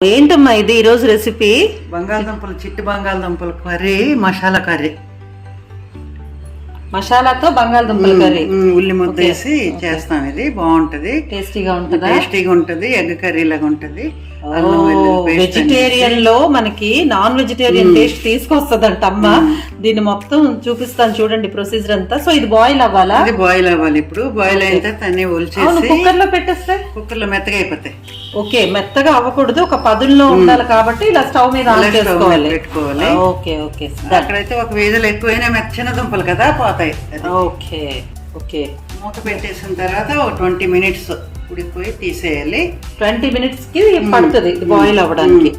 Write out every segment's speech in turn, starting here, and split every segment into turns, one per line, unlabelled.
ఏంటమ్మా ఇది ఈరోజు రెసిపీ
బంగాళదుంపలు చిట్టి బంగాళదుంపలు కర్రీ మసాలా కర్రీ.
మసాలాతో బంగాళదుంపల కర్రీ.
ఉల్లి ముద్ద వేసి చేస్తాం ఇది. బాగుంటది.
టేస్టీగా ఉంటుందా?
టేస్టీగా ఉంటది. ఎగ్ కర్రీ లాగా ఉంటది.
వెజిటేరియన్లో మనకి నాన్ వెజిటేరియన్ టేస్ట్ తీసుకొస్తుందంట అమ్మ. దీన్ని మొత్తం చూపిస్తాను చూడండి ప్రొసీజర్ అంతా. సో ఇది బాయిల్ అవ్వాలా?
బాయిల్ అవ్వాలి ఇప్పుడు. బాయిల్ అయిన తర్వాత అన్ని
అవును
ఒలిచేసి
కుక్కర్లో పెట్టేస్తే?
కుక్కర్లో మెత్తగా అయిపోతాయి.
ఓకే మెత్తగా అవ్వకూడదు. ఒక పదుల్లో ఉండాలి కాబట్టి ఇలా స్టవ్ మీద ఆన్ చేసుకోవాలి.
పెట్టుకోవాలి.
ఓకే ఓకే
అక్కడైతే ఒక వేదలు ఎక్కువైనా మెత్తచిన దుంపలు కదా. పోతాయి.
Okay okay.
మూత పెట్టేసిన తర్వాత ఒక ట్వంటీ మినిట్స్ ఉడికిపోయి తీసేయాలి.
ట్వంటీ మినిట్స్కి పడుతుంది బాయిల్ అవ్వడానికి.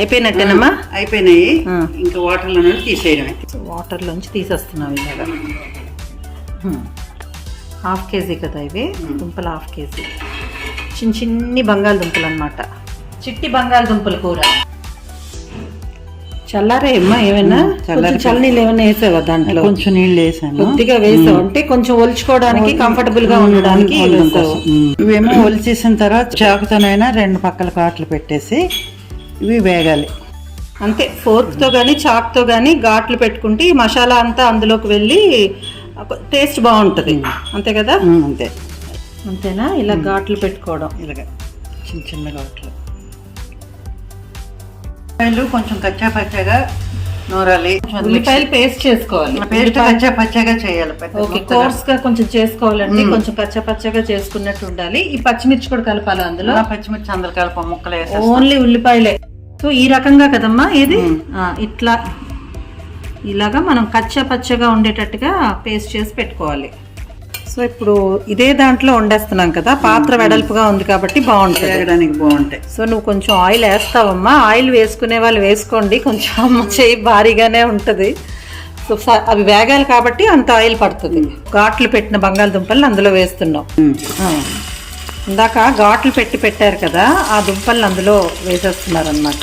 అయిపోయినట్టేనమ్మా?
అయిపోయినాయి. ఇంకా వాటర్లో నుండి తీసేయడమే.
వాటర్ లోంచి తీసేస్తున్నాం ఇలాగా హాఫ్ కేజీ కదా ఇవి దుంపలు హాఫ్ కేజీ. చిన్న చిన్ని బంగాళదుంపలు అనమాట చిట్టి బంగాళదుంపల కూర. చల్లారే అమ్మా ఏమైనా? కొంచెం చల్లనీళ్ళు ఏమైనా వేసావా దాంట్లో?
కొంచెం నీళ్ళు వేసాను.
కొద్దిగా వేసావు? అంటే కొంచెం ఒలుచుకోవడానికి కంఫర్టబుల్గా ఉండడానికి
ఇవేమో ఒలిచేసిన తర్వాత చాకుతోనైనా రెండు పక్కల కాట్లు పెట్టేసి ఇవి వేగాలి.
అంతే ఫోర్క్తో గానీ చాక్తో గానీ ఘాట్లు పెట్టుకుంటే ఈ మసాలా అంతా అందులోకి వెళ్ళి టేస్ట్ బాగుంటది. అంతే కదా?
అంతే.
అంతేనా? ఇలా ఘాట్లు పెట్టుకోవడం.
ఇలాగ చిన్న చిన్న కాట్లు ఉల్లిపాయలు కొంచెం కచ్చా పచ్చగా నూరాలి.
ఉల్లిపాయలు పేస్ట్ చేసుకోవాలి.
పేస్ట్ కచ్చా పచ్చగా చేయాలి
ఓకే. కోర్స్గా కొంచెం చేసుకోవాలంటే కొంచెం పచ్చ పచ్చగా చేసుకున్నట్టు ఉండాలి. ఈ పచ్చిమిర్చి కూడా కలపాలి అందులో?
పచ్చిమిర్చి అందరు కలప ముక్కలు
ఓన్లీ ఉల్లిపాయలే. సో ఈ రకంగా కదమ్మా ఇది ఇట్లా ఇలాగా మనం కచ్చా పచ్చగా ఉండేటట్టుగా పేస్ట్ చేసి పెట్టుకోవాలి. సో ఇప్పుడు ఇదే దాంట్లో వండేస్తున్నాం కదా పాత్ర వెడల్పుగా ఉంది కాబట్టి బాగుంటుంది.
వేగడానికి బాగుంటాయి.
సో నువ్వు కొంచెం ఆయిల్ వేస్తావమ్మా. ఆయిల్ వేసుకునే వాళ్ళు వేసుకోండి. కొంచెం అమ్మ చేయి భారీగానే ఉంటుంది. సో అవి వేగాలి కాబట్టి అంత ఆయిల్ పడుతుంది. ఘాట్లు పెట్టిన బంగాళదుంపల్ని అందులో వేస్తున్నాం. ఇందాక ఘాట్లు పెట్టి పెట్టారు కదా ఆ దుంపల్ని అందులో వేసేస్తున్నారు అనమాట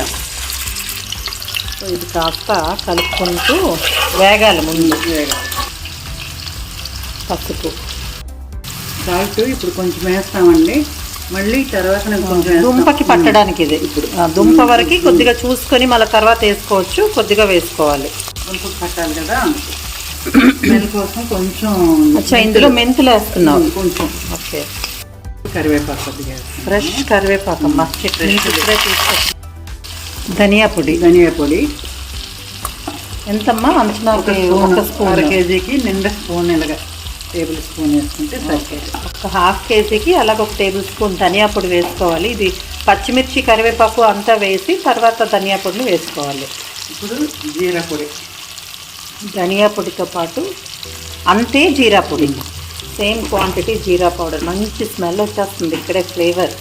సో ఇది కాస్త కలుపుకుంటూ వేగాలి ముందు. పసుపు.
సాల్ట్ ఇప్పుడు కొంచెం వేస్తామండి. మళ్ళీ తర్వాత కొంచెం.
దుంపకి పట్టడానికి ఇది ఇప్పుడు. దుంప వరకు కొద్దిగా చూసుకొని మళ్ళీ తర్వాత వేసుకోవచ్చు. కొద్దిగా వేసుకోవాలి.
దుంపకు పట్టాలి కదా. స్మెల్ కోసం కొంచెం
అచ్చా ఇందులో మెంతులు. వేస్తున్నావు.
కొంచెం.
ఓకే.
కరివేపాకు కొద్దిగా.
ఫ్రెష్ ఇప్పుడే తీసుకొచ్చి ధనియా పొడి.
ధనియా పొడి.
ఎంతమ్మా? అంచనాకి ఒక స్పూన్
కేజీకి నిండా స్పూన్ ఇలాగా. టేబుల్ స్పూన్ వేసుకుంటే సరిపోతుంది.
ఒక హాఫ్ కేజీకి అలాగ ఒక టేబుల్ స్పూన్ ధనియా పొడి వేసుకోవాలి. ఇది పచ్చిమిర్చి కరివేపాకు అంతా వేసి తర్వాత ధనియా పొడిని వేసుకోవాలి.
ఇప్పుడు జీరా పొడి.
ధనియా పొడితో పాటు అంతే జీరా పొడి. సేమ్ క్వాంటిటీ జీరా పౌడర్. మంచి స్మెల్ వచ్చేస్తుంది. ఇక్కడే ఫ్లేవర్.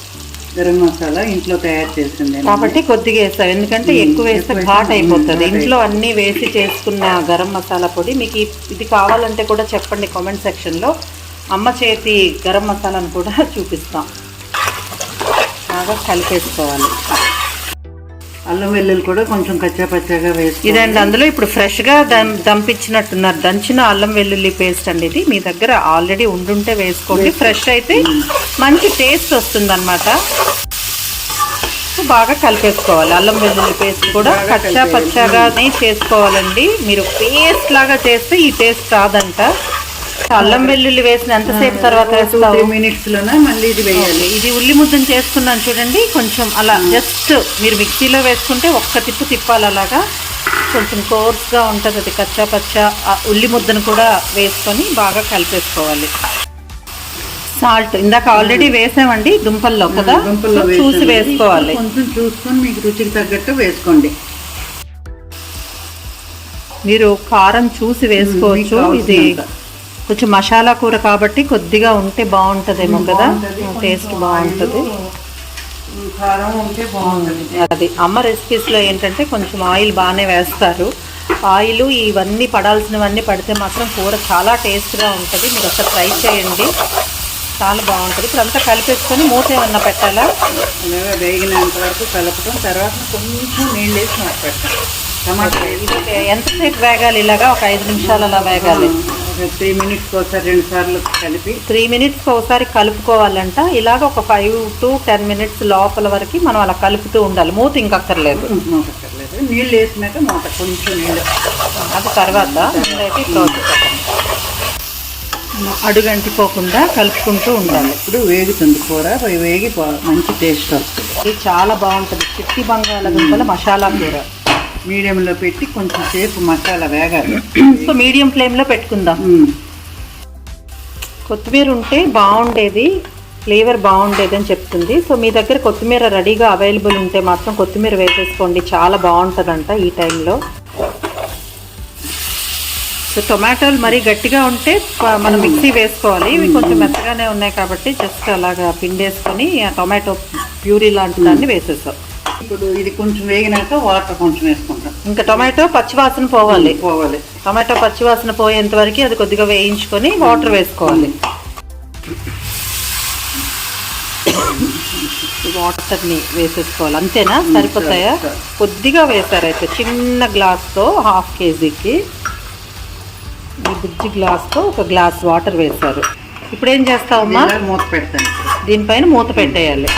గరం మసాలా ఇంట్లో తయారు చేసింది
కాబట్టి కొద్దిగా వేస్తాం. ఎందుకంటే ఎక్కువ వేస్తే ఘాట్ అయిపోతుంది. ఇంట్లో అన్నీ వేసి చేసుకున్న గరం మసాలా పొడి మీకు ఇది కావాలంటే కూడా చెప్పండి కామెంట్ సెక్షన్లో. అమ్మ చేతి గరం మసాలాను కూడా చూపిస్తాం. బాగా కలిపేసుకోవాలి.
అల్లం వెల్లుల్లి కూడా కొంచెం కచ్చా పచ్చగా వేసి
ఇదండి అందులో ఇప్పుడు ఫ్రెష్గా దం దంపించినట్టున్నారు. దంచిన అల్లం వెల్లుల్లి పేస్ట్ అండి ఇది. మీ దగ్గర ఆల్రెడీ ఉండుంటే వేసుకోండి. ఫ్రెష్ అయితే మంచి టేస్ట్ వస్తుంది అనమాట బాగా కలిపేసుకోవాలి. అల్లం వెల్లుల్లి పేస్ట్ కూడా కచ్చా పచ్చగానే చేసుకోవాలండి. మీరు పేస్ట్ లాగా చేస్తే ఈ టేస్ట్ రాదంట. అల్లం వెల్లుల్లి వేసిన ఎంతసేపు తర్వాత వేస్తావు?
మినిట్స్లోనే మళ్ళీ ఇది వేయాలి.
ఇది ఉల్లి ముద్దను చేసుకున్నాను చూడండి. కొంచెం అలా జస్ట్ మీరు మిక్సీలో వేసుకుంటే ఒక్క తిప్పు తిప్పాలి అలాగా. కొంచెం కోర్స్గా ఉంటుంది అది కచ్చా పచ్చా. ఉల్లి ముద్దను కూడా వేసుకొని బాగా కలిపేసుకోవాలి. సాల్ట్ ఇందాక ఆల్రెడీ వేసామండి దుంపల్లో కదా? చూసి. వేసుకోవాలి.
కొంచెం చూసుకొని మీకు రుచికి తగ్గట్టు వేసుకోండి.
మీరు కారం చూసి వేసుకోవచ్చు. ఇది. కొంచెం మసాలా కూర కాబట్టి కొద్దిగా ఉంటే బాగుంటుందేమో కదా? టేస్ట్ బాగుంటుంది. అది. అమ్మ రెసిపీస్లో ఏంటంటే కొంచెం ఆయిల్ బాగానే వేస్తారు. ఆయిల్ ఇవన్నీ పడాల్సినవన్నీ పడితే మాత్రం కూర చాలా టేస్ట్గా ఉంటుంది. మీరు ఒకసారి ట్రై చేయండి. చాలా బాగుంటుంది. ఇప్పుడు అంతా కలిపేసుకొని మూత ఏమన్నా పెట్టాలా?
వేగినంత వరకు కలపడం తర్వాత కొంచెం నీళ్ళు వేసి పెడతాం టమాటా
ఎంతసేపు వేగాలి? ఇలాగా ఒక ఐదు నిమిషాలు అలా వేగాలి.
త్రీ మినిట్స్ ఒకసారి రెండు సార్లు కలిపి
త్రీ మినిట్స్కి ఒకసారి కలుపుకోవాలంట. ఇలాగ ఒక ఫైవ్ టు టెన్ మినిట్స్ లోపల వరకు మనం అలా కలుపుతూ ఉండాలి. మూత ఇంకక్కర్లేదు.
మూత అక్కర్లేదు. నీళ్ళు వేసినాక మూత కొంచెం నీళ్ళు.
అది తర్వాత అడుగంటిపోకుండా కలుపుకుంటూ ఉండాలి.
ఇప్పుడు వేగుతుంది కూర వేగి మంచి టేస్ట్ వస్తుంది.
ఇది చాలా బాగుంటుంది. చిట్టి బంగాళదుంపల మసాలా కూర.
మీడియంలో పెట్టి కొంచెం సేపు మసాలా వేగాలి.
సో మీడియం ఫ్లేమ్లో పెట్టుకుందాం. కొత్తిమీర ఉంటే బాగుండేది ఫ్లేవర్ బాగుండేది అని చెప్తుంది. సో మీ దగ్గర కొత్తిమీర రెడీగా అవైలబుల్ ఉంటే మాత్రం కొత్తిమీర వేసేసుకోండి. చాలా బాగుంటుందంట ఈ టైంలో. సో టొమాటోలు మరీ గట్టిగా ఉంటే మనం మిక్సీ వేసుకోవాలి. ఇవి కొంచెం మెత్తగానే ఉన్నాయి కాబట్టి జస్ట్ అలాగా పిండేసుకొని ఆ టొమాటో ప్యూరీ లాంటి దాన్ని వేసేసాం.
ఇప్పుడు ఇది కొంచెం వేగినాక వాటర్ కొంచెం వేసుకుంటాం.
ఇంకా టొమాటో పచ్చివాసన పోవాలి.
పోవాలి.
టమాటో పచ్చివాసన పోయేంత వరకు అది కొద్దిగా వేయించుకొని వాటర్ వేసుకోవాలి. వాటర్ని వేసేసుకోవాలి. అంతేనా? సరిపోతాయా?
సరే.
కొద్దిగా వేసారు అయితే. చిన్న గ్లాస్తో హాఫ్ కేజీకి. ఈ బుజ్జి గ్లాస్తో ఒక గ్లాస్ వాటర్ వేశారు. ఇప్పుడు ఏం చేస్తావమ్మా
మూత పెడతాను.
దీనిపైన మూత పెట్టేయాలి.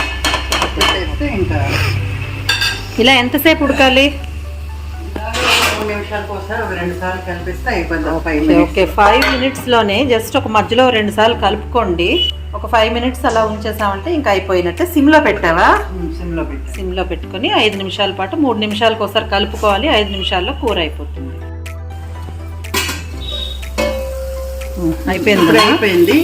ఇంకా
ఇలా ఎంతసేపు ఉడకాలి? ఓకే ఫైవ్ మినిట్స్లోనే జస్ట్ ఒక మధ్యలో రెండు సార్లు కలుపుకోండి. ఒక ఫైవ్ మినిట్స్ అలా ఉంచేసామంటే ఇంకా అయిపోయినట్టే. సిమ్లో పెట్టావా?
సిమ్లో పెట్టి
సిమ్లో పెట్టుకొని ఐదు నిమిషాల పాటు మూడు నిమిషాలకు ఒకసారి కలుపుకోవాలి. ఐదు నిమిషాల్లో కూర అయిపోతుంది. అయిపోయింది?
అయిపోయింది.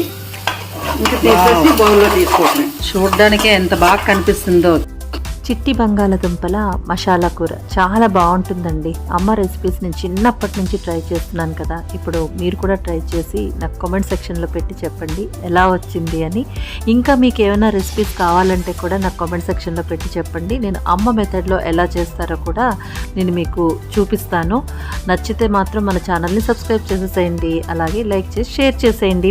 ఇంకా తీసేసి బౌల్లో తీసుకోవటం
చూడడానికే ఎంత బాగా కనిపిస్తుందో.
చిట్టి బంగాళదుంపల మసాలా కూర. చాలా బాగుంటుందండి. అమ్మ రెసిపీస్ నేను చిన్నప్పటి నుంచి ట్రై చేస్తున్నాను కదా. ఇప్పుడు మీరు కూడా ట్రై చేసి నాకు కామెంట్ సెక్షన్లో పెట్టి చెప్పండి. ఎలా వచ్చింది అని. ఇంకా మీకు ఏమైనా రెసిపీస్ కావాలంటే కూడా నాకు కామెంట్ సెక్షన్లో పెట్టి చెప్పండి. నేను అమ్మ మెథడ్లో ఎలా చేస్తారో కూడా నేను మీకు చూపిస్తాను. నచ్చితే మాత్రం మన ఛానల్ని సబ్స్క్రైబ్ చేసేసేయండి. అలాగే లైక్ చేసి షేర్ చేసేయండి.